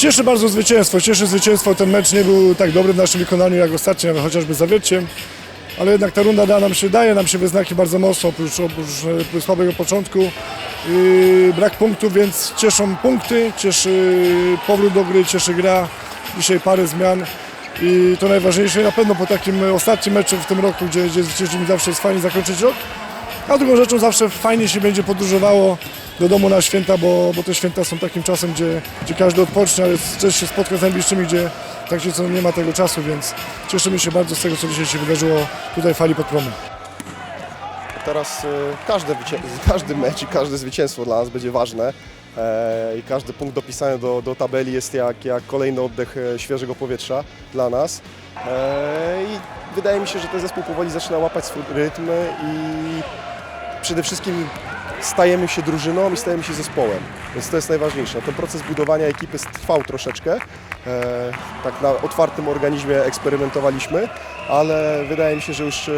Cieszy bardzo zwycięstwo, cieszy zwycięstwo. Ten mecz nie był tak dobry w naszym wykonaniu jak ostatni, nawet chociażby Zawierciem. Ale jednak ta runda da nam się, daje nam się we znaki bardzo mocno, oprócz, oprócz e, słabego początku. Brak punktów, więc cieszą punkty, cieszy powrót do gry, cieszy gra. Dzisiaj parę zmian i to najważniejsze. Na pewno po takim ostatnim meczu w tym roku, gdzie, gdzie zwyciężyliśmy zawsze jest fajnie zakończyć rok. A drugą rzeczą zawsze fajnie się będzie podróżowało do domu na święta, bo, bo te święta są takim czasem, gdzie, gdzie każdy odpocznie, ale też się spotka z najbliższymi, gdzie tak się co nie ma tego czasu, więc cieszymy się bardzo z tego, co dzisiaj się wydarzyło tutaj w fali pod promem. Teraz każde, wycie- każdy mecz i każde zwycięstwo dla nas będzie ważne i każdy punkt dopisany do, do tabeli jest jak, jak kolejny oddech e, świeżego powietrza dla nas. E, I wydaje mi się, że ten zespół powoli zaczyna łapać swój rytm i przede wszystkim stajemy się drużyną i stajemy się zespołem, więc to jest najważniejsze. Ten proces budowania ekipy trwał troszeczkę, e, tak na otwartym organizmie eksperymentowaliśmy, ale wydaje mi się, że już e,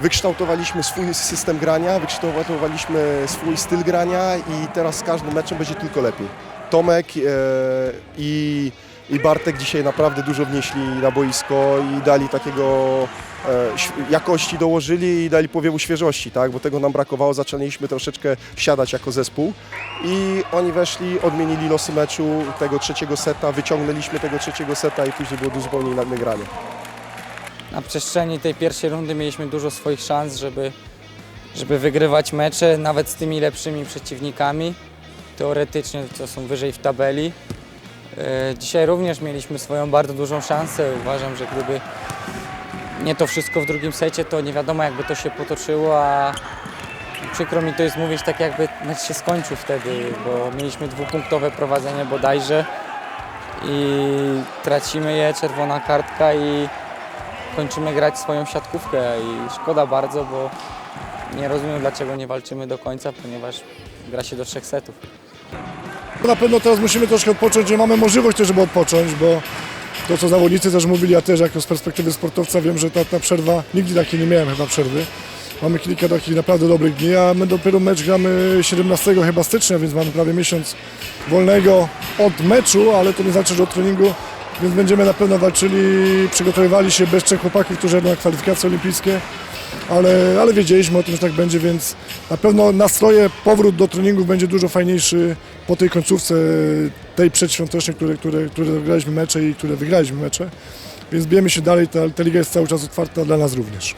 wykształtowaliśmy swój system grania, wykształtowaliśmy swój styl grania i teraz z każdym meczem będzie tylko lepiej. Tomek e, i, i Bartek dzisiaj naprawdę dużo wnieśli na boisko i dali takiego e, jakości dołożyli i dali powiewu świeżości, tak? bo tego nam brakowało, zaczęliśmy troszeczkę siadać jako zespół i oni weszli, odmienili losy meczu tego trzeciego seta, wyciągnęliśmy tego trzeciego seta i później było zupełnie inne granie. Na przestrzeni tej pierwszej rundy mieliśmy dużo swoich szans, żeby, żeby wygrywać mecze, nawet z tymi lepszymi przeciwnikami. Teoretycznie to są wyżej w tabeli. E, Dzisiaj również mieliśmy swoją bardzo dużą szansę. Uważam, że gdyby nie to wszystko w drugim secie, to nie wiadomo jakby to się potoczyło, a przykro mi to jest mówić tak jakby mecz się skończył wtedy, bo mieliśmy dwupunktowe prowadzenie bodajże i tracimy je, czerwona kartka i kończymy grać swoją siatkówkę i szkoda bardzo, bo nie rozumiem dlaczego nie walczymy do końca, ponieważ gra się do trzech setów. Na pewno teraz musimy troszkę odpocząć, nie mamy możliwości też, żeby odpocząć, bo to co zawodnicy też mówili, ja też jako z perspektywy sportowca wiem, że ta, ta przerwa, nigdy takiej nie miałem chyba przerwy. Mamy kilka takich naprawdę dobrych dni, a my dopiero mecz gramy 17 chyba stycznia, więc mamy prawie miesiąc wolnego od meczu, ale to nie znaczy, że od treningu, więc będziemy na pewno walczyli, przygotowywali się bez trzech chłopaków, którzy na kwalifikacje olimpijskie, ale, ale wiedzieliśmy o tym, że tak będzie, więc na pewno nastroje, powrót do treningów będzie dużo fajniejszy po tej końcówce tej przedświątecznej, które, które, które graliśmy mecze i które wygraliśmy mecze. Więc bijemy się dalej, ta, ta liga jest cały czas otwarta dla nas również.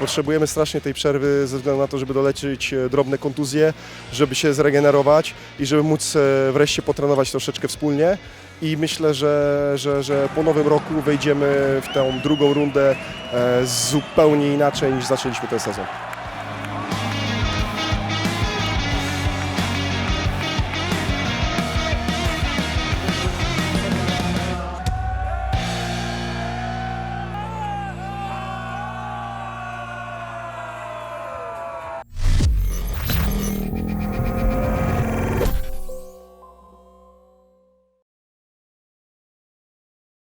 Potrzebujemy strasznie tej przerwy ze względu na to, żeby doleczyć e, drobne kontuzje, żeby się zregenerować i żeby móc e, wreszcie potrenować troszeczkę wspólnie. I myślę, że, że, że po nowym roku wejdziemy w tę drugą rundę e, zupełnie inaczej niż zaczęliśmy ten sezon.